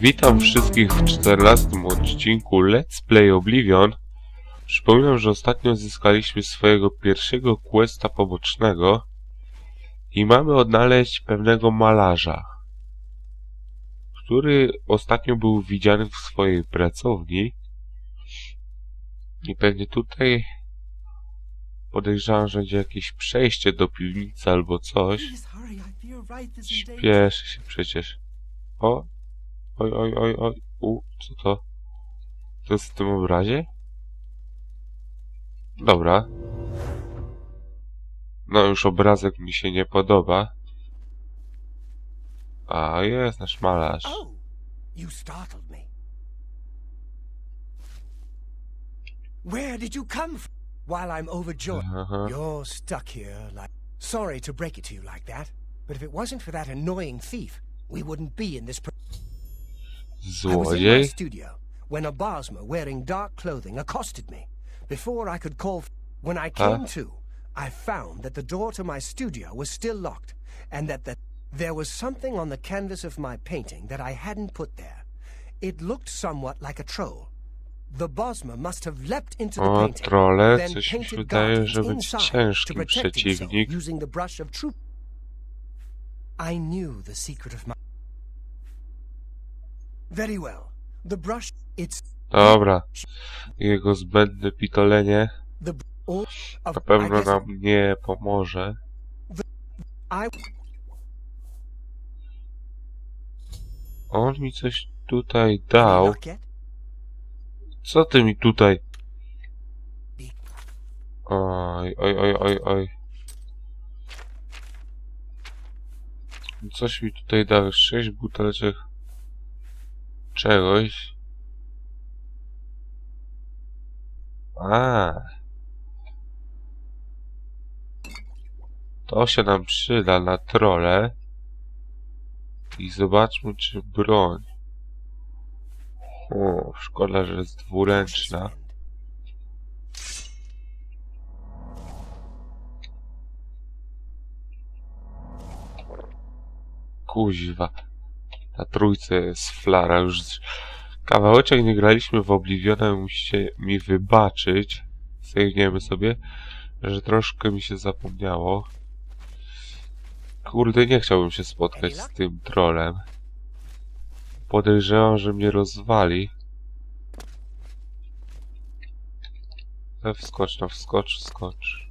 Witam wszystkich w 14 odcinku Let's Play Oblivion. Przypominam, że ostatnio zyskaliśmy swojego pierwszego questa pobocznego i mamy odnaleźć pewnego malarza, który ostatnio był widziany w swojej pracowni i pewnie tutaj podejrzewam, że będzie jakieś przejście do piwnicy albo coś. Śpieszy się przecież. O! Oj, oj, oj, oj. U, co to? To jest w tym obrazie? Dobra. No już obrazek mi się nie podoba. A, jest nasz malarz. Oh, you startled me. Where did you come from? While I'm overjoyed, Aha. you're stuck here like. Sorry to break it to you like that, but if it wasn't for that annoying thief, we wouldn't be in this. I was in my studio when a Bosmer wearing dark clothing accosted me. Before I could call, when I came to, I found that the door to my studio was still locked, and that the, there was something on the canvas of my painting that I hadn't put there. It looked somewhat like a troll. The Bosma must have leapt into the O, painting, trole, then coś mi painted wydaje, że będzie inside to protect himself przeciwnik. using the brush of truth. I knew the secret of my. Very well. The brush, it's Dobra. Jego zbędne pitolenie na pewno nam nie pomoże. On mi coś tutaj dał. Co ty mi tutaj? Oj, oj, oj, oj, oj. Coś mi tutaj dał. Sześć buteleczek czegoś. A. To się nam przyda na trole. I zobaczmy, czy broń. O, szkoda, że jest dwuręczna. Kuźwa. Na trójce jest flara już. z- Kawałeczek nie graliśmy w Obliviona, musicie mi wybaczyć. Sejmiemy sobie, że troszkę mi się zapomniało. Kurde, nie chciałbym się spotkać z tym trolem. Podejrzewam, że mnie rozwali. E, Wskocz, no wskocz, wskocz.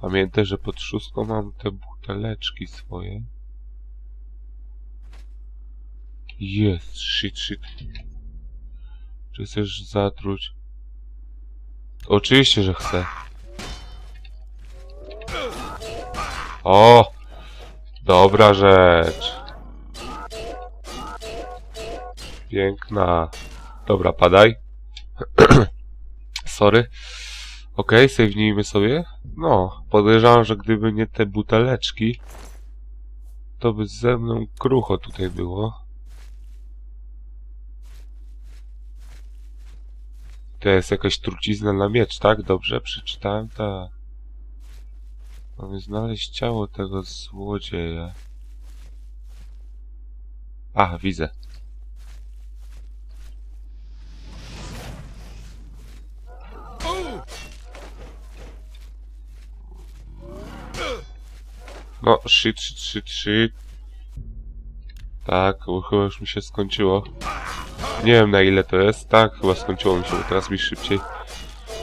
Pamiętaj, że pod szóstką mam te buteleczki swoje. Jest, shit, shit. Czy chcesz zatruć? Oczywiście, że chcę. O! Dobra rzecz. Piękna. Dobra, padaj. Sorry. Okej, okay, sobie. No, podejrzewam, że gdyby nie te buteleczki, to by ze mną krucho tutaj było. To jest jakaś trucizna na miecz, tak? Dobrze przeczytałem? Tak. Mamy znaleźć ciało tego złodzieja. A, widzę. No, shit, shit, shit, shit. Tak, bo chyba już mi się skończyło. Nie wiem na ile to jest. Tak, chyba skończyło mi się, bo teraz mi szybciej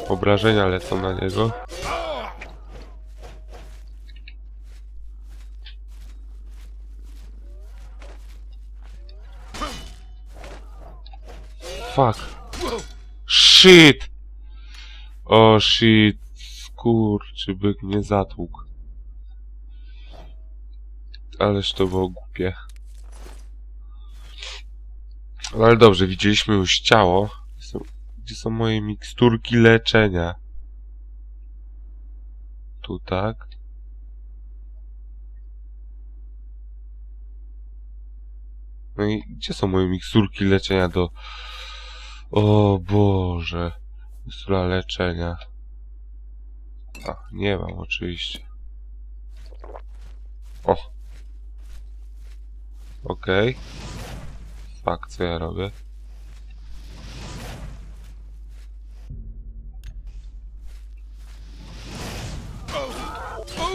obrażenia lecą na niego. Fuck. Shit! O shit. Skurczy byk mnie zatłukł. Ależ to było głupie. No ale dobrze, widzieliśmy już ciało. Gdzie są, moje miksturki leczenia? Tu tak. No i gdzie są moje miksturki leczenia do... O Boże. Mikstura leczenia. A, nie mam oczywiście. O. Okej. Fak, co ja robię?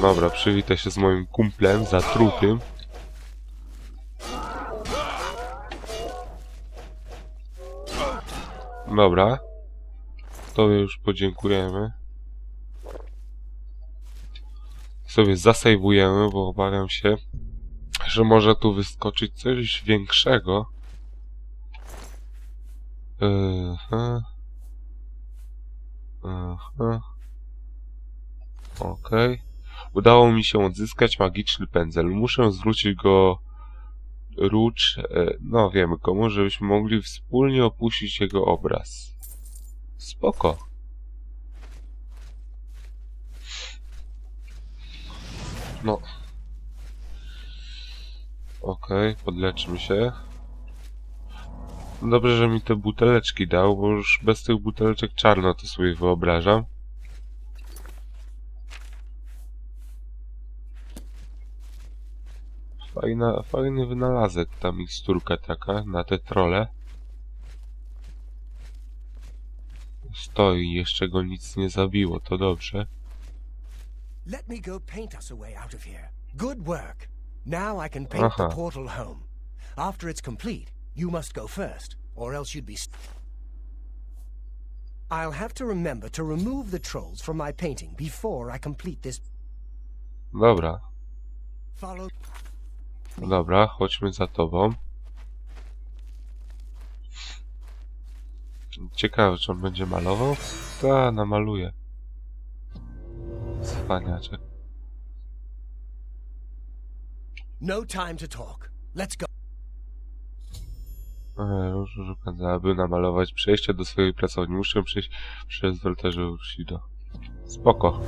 Dobra, przywitaj się z moim kumplem, zatrutym. Dobra. Tobie już podziękujemy. Sobie zasejwujemy, bo obawiam się, że może tu wyskoczyć coś większego. Okej. Udało mi się odzyskać magiczny pędzel. Muszę zwrócić go Rucz, e, no wiemy komu, żebyśmy mogli wspólnie opuścić jego obraz. Spoko. No. Okej, podleczmy się. Dobrze, że mi te buteleczki dał, bo już bez tych buteleczek czarno to sobie wyobrażam. Fajna, fajny wynalazek ta miksturka taka na te trole. Stoi, jeszcze go nic nie zabiło, to dobrze. Let me go paint us a way out of here. Good work. Now I can paint Aha. the uh-huh. portal home. After it's complete, you must go first, or else you'd be. I'll have to remember to remove the trolls from my painting before I complete this. Dobra, Follow. dobra, chodźmy za tobą. Ciekawe, czy on będzie malował? Ta, namaluje. Cwaniaczek. No time to talk. Let's go. Róż, pędza, aby namalować przejście do swojej pracowni. Muszę przejść przez Welterze Urshido. Spoko.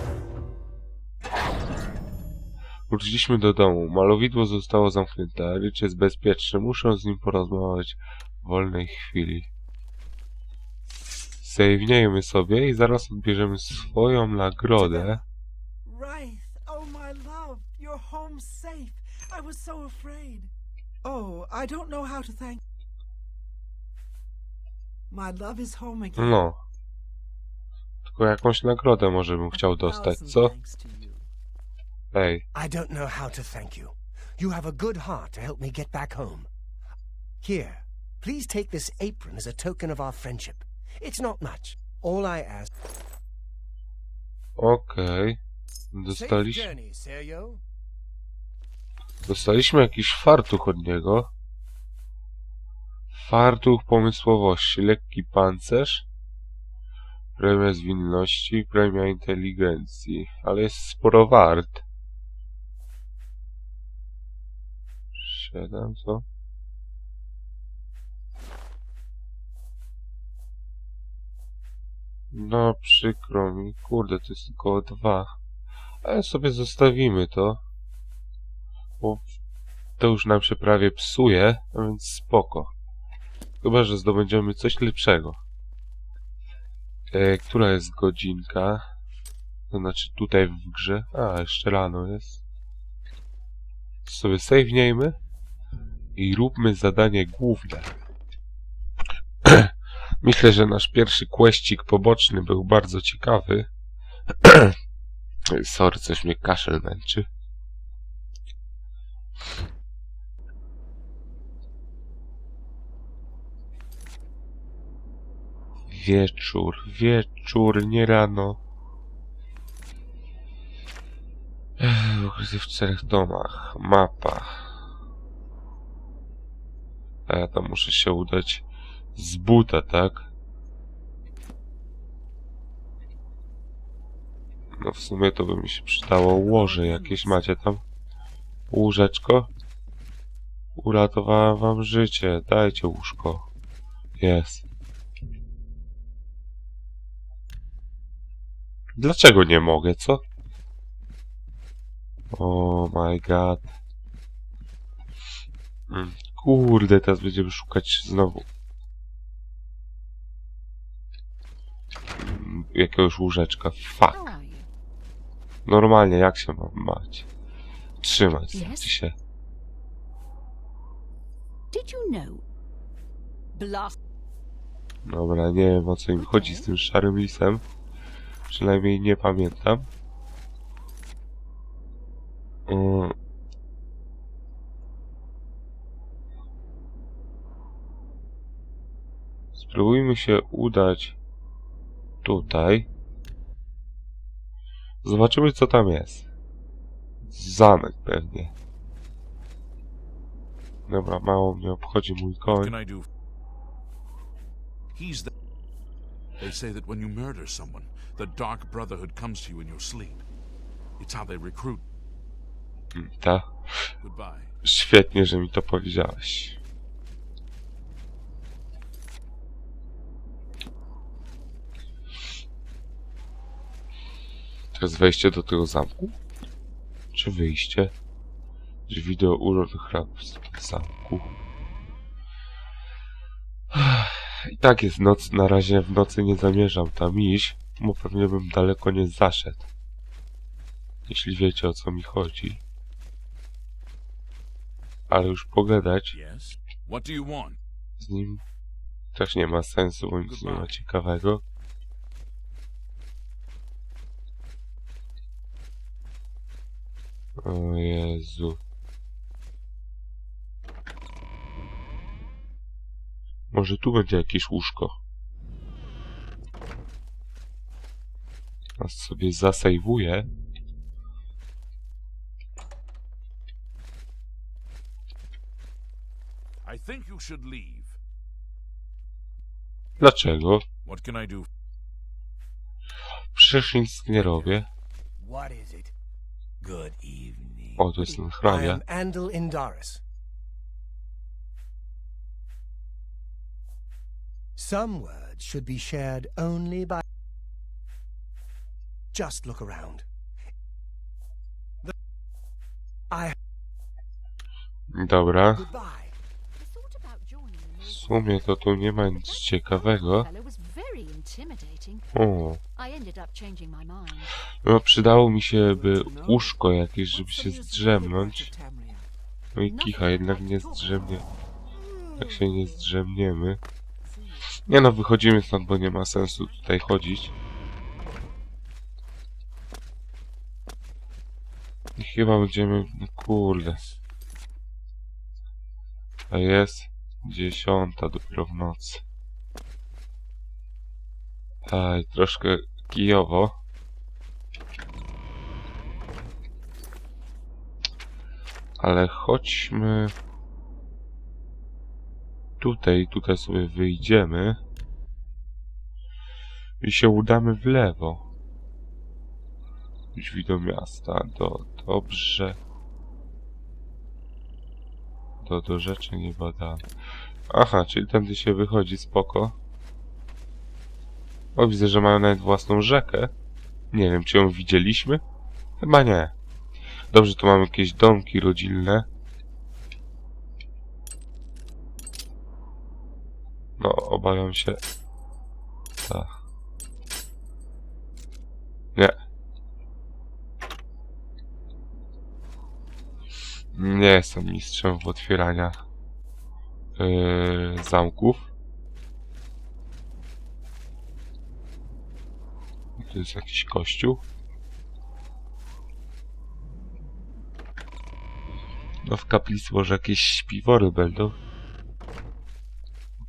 Wróciliśmy do domu. Malowidło zostało zamknięte. Rycz jest bezpieczny. Muszę z nim porozmawiać w wolnej chwili. Saveniejmy sobie i zaraz odbierzemy swoją nagrodę. Wraith, oh my love, you're home safe. I was so afraid. Oh, I don't know how to thank. My love is home again. No. Tylko jakąś nagrodę może bym chciał dostać, co? thanks to you. Ej, I don't know how to thank you. You have a good heart to help me get back home. Here, please take this apron as a token of our friendship. It's not much. All I ask. okej. Safe Dostaliśmy... Dostaliśmy jakiś fartuch od niego. Fartuch pomysłowości, lekki pancerz. Premia zwinności, premia inteligencji, ale jest sporo wart. Siedem, co? No, przykro mi. Kurde, to jest tylko dwa. Ale sobie zostawimy to. To już nam się prawie psuje, a więc spoko. Chyba, że zdobędziemy coś lepszego. E, która jest godzinka? To znaczy tutaj w grze. A, jeszcze rano jest. Sobie saveniejmy i róbmy zadanie główne. Myślę, że nasz pierwszy questik poboczny był bardzo ciekawy. Sorry, coś mnie kaszel męczy. Wieczór, wieczór, nie rano. Ukryty w czterech domach. Mapa. A ja tam muszę się udać z buta, tak? No w sumie to by mi się przydało łoże jakieś. Macie tam łóżeczko? Uratowałem wam życie. Dajcie łóżko. Jest. Dlaczego nie mogę, co? Oh my god. Mm, Kurde, teraz będziemy szukać znowu jakiegoś łóżeczka. Fuck. Normalnie, jak się mam mać? Trzymać yes? się. Dobra, nie wiem o co im chodzi z tym szarym lisem. Przynajmniej nie pamiętam. Mm. Spróbujmy się udać tutaj. Zobaczymy co tam jest. Zamek pewnie. Dobra, mało mnie obchodzi mój koń. They say that when you murder someone, the Dark Brotherhood comes to you in your sleep. It's how they recruit. Ta. Goodbye. Świetnie, że mi to powiedziałeś. To jest wejście do tego zamku? Czy wyjście? Drzwi do urody hrabstwa zamku. I tak jest noc, na razie w nocy nie zamierzam tam iść, bo pewnie bym daleko nie zaszedł. Jeśli wiecie o co mi chodzi. Ale już pogadać z nim też nie ma sensu, bo nic nie ma ciekawego. O Jezu. Może tu będzie jakieś łóżko. Nas sobie zasejwuję. Dlaczego? Przecież nic nie robię. O, to jest ten hrabia. am Andal Indaris. Some words should be shared only by. Just look around. The... I. Dobra. W sumie to tu nie ma nic ciekawego. O, no przydało mi się by łóżko jakieś, żeby się zdrzemnąć. No i kicha, jednak nie zdrzemnie. Jak się nie zdrzemniemy. Nie no, wychodzimy stąd, bo nie ma sensu tutaj chodzić. I chyba będziemy... No kurde. A jest dziesiąta dopiero w nocy. Aj, troszkę kijowo. Ale chodźmy... Tutaj, tutaj sobie wyjdziemy. I się udamy w lewo. Drzwi do miasta. Do, dobrze. Do, do rzeczy nie badam. Aha, czyli tędy się wychodzi, spoko. O, widzę, że mają nawet własną rzekę. Nie wiem, czy ją widzieliśmy? Chyba nie. Dobrze, tu mamy jakieś domki rodzinne. No, obawiam się. Tak. Nie. Nie jestem mistrzem w otwierania yy, zamków. To jest jakiś kościół. No w kaplicy może jakieś śpiwory będą.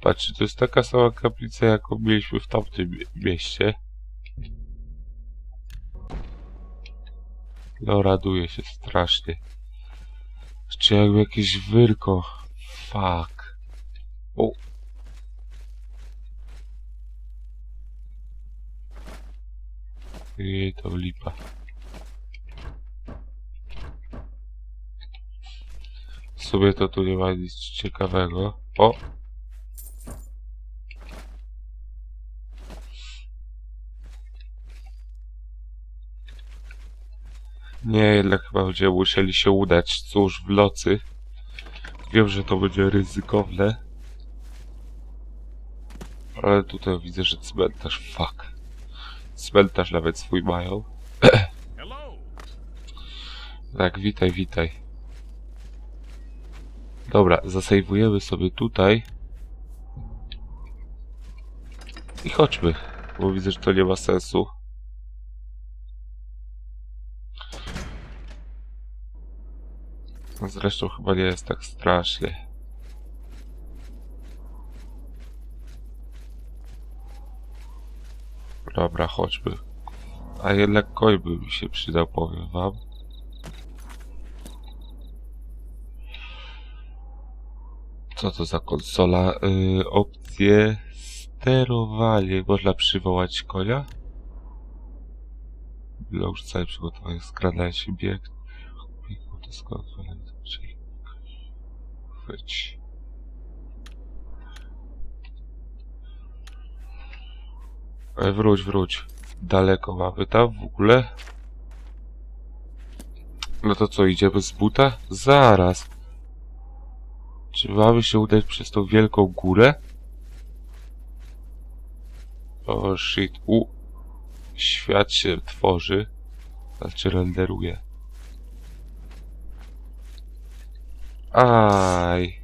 Patrzcie, to jest taka sama kaplica, jaką mieliśmy w tamtym mie- mieście. No, raduje się strasznie. Czy jakby jakieś wyrko. Fuck. O. Jej, to lipa. W sumie to tu nie ma nic ciekawego. O! Nie, jednak chyba będziemy musieli się udać. Cóż, w nocy. Wiem, że to będzie ryzykowne. Ale tutaj widzę, że cmentarz, fuck. Cmentarz nawet swój mają. Tak, witaj, witaj. Dobra, zasejwujemy sobie tutaj. I chodźmy, bo widzę, że to nie ma sensu. Zresztą chyba nie jest tak strasznie. Dobra, chodźmy. A jednak koń by mi się przydał, powiem wam. Co to za konsola? Yy, opcje sterowanie. Można przywołać konia? Dla już całe przygotowanie skradania się bieg. To skąd E, Wróć, wróć. Daleko mamy tam w ogóle? No to co, idziemy z buta? Zaraz. Czy mamy się udać przez tą wielką górę? O shit. U. Świat się tworzy. Znaczy renderuje. Aj.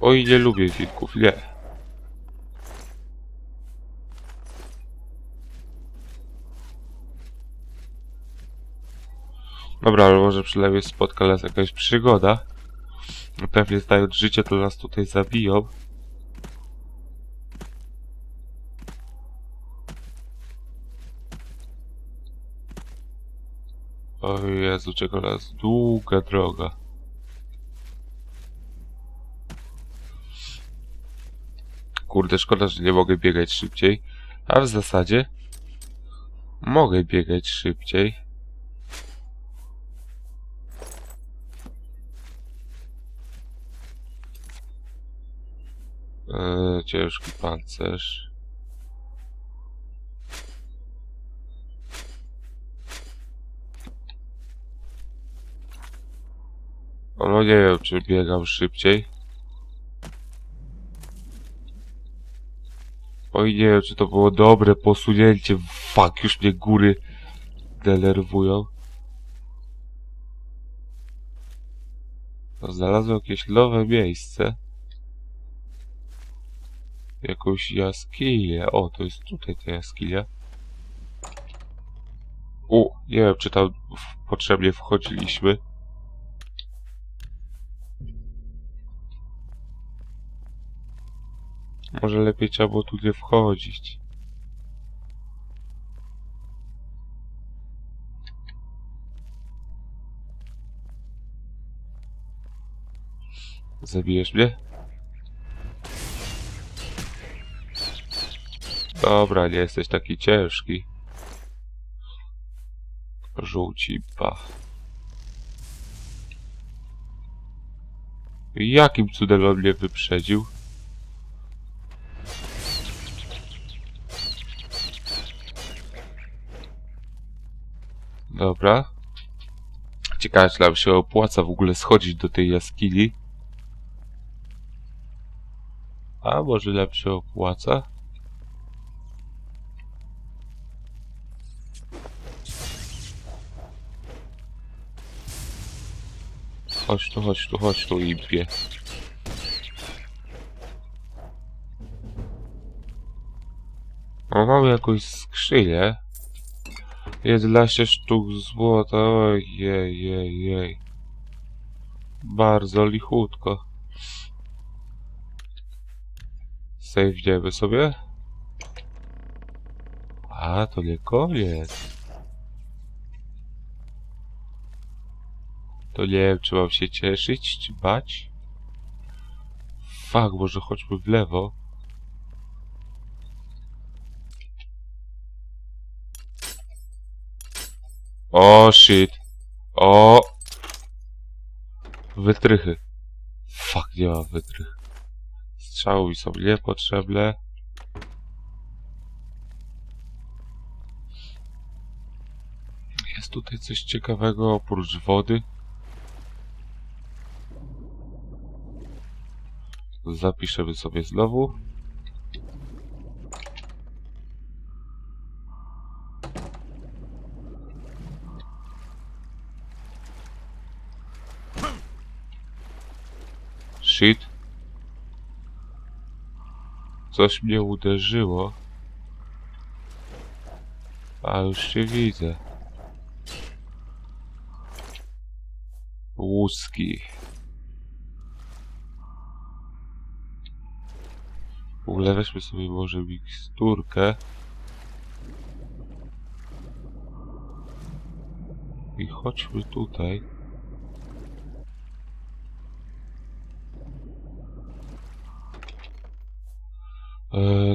Oj, nie lubię wilków, nie. Dobra, ale może przynajmniej spotka nas jakaś przygoda. Pewnie znając życie, to nas tutaj zabiją. O Jezu, czego nas długa droga. Kurde, szkoda, że nie mogę biegać szybciej. A w zasadzie mogę biegać szybciej. Eee, ciężki pancerz. No nie wiem, czy biegam szybciej. Oj, nie wiem, czy to było dobre posunięcie. Fuck, już mnie góry denerwują. No, znalazłem jakieś nowe miejsce. Jakąś jaskinię. O, to jest tutaj ta jaskinia. U, nie wiem, czy tam potrzebnie wchodziliśmy. Może lepiej trzeba było tu nie wchodzić. Zabijesz mnie? Dobra, nie jesteś taki ciężki. Żółci, ba. Jakim cudem mnie wyprzedził? Dobra. Ciekawe, czy nam się opłaca w ogóle schodzić do tej jaskini. A może nam się opłaca? Chodź tu, chodź tu, chodź tu. O, mamy jakąś skrzynię. 11 sztuk złota, ojej, jej, jej. Bardzo lichutko. Sejwniemy sobie. A, to nie koniec. To nie wiem, czy mam się cieszyć, czy bać. Fuck, może chodźmy w lewo. O, shit. O. Wytrychy. Fuck, nie ma wytrych. Strzały mi są niepotrzebne. Jest tutaj coś ciekawego oprócz wody. Zapiszemy sobie znowu. Shit. Coś mnie uderzyło. A już się widzę. Łuski. W ogóle weźmy sobie może miksturkę. I chodźmy tutaj.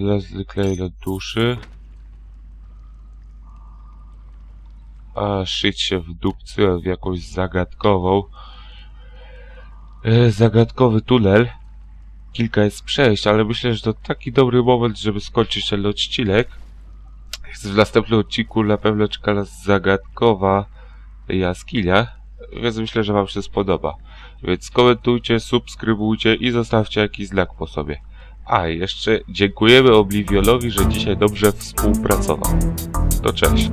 Leslie klej do duszy. A, shit się wdupcyłem w jakąś zagadkową. E, zagadkowy tunel. Kilka jest przejść, ale myślę, że to taki dobry moment, żeby skończyć ten odcinek. W następnym odcinku na pewno czeka nas zagadkowa jaskinia, więc myślę, że wam się spodoba. Więc komentujcie, subskrybujcie i zostawcie jakiś znak po sobie. A, jeszcze dziękujemy Oblivionowi, że dzisiaj dobrze współpracował. To cześć.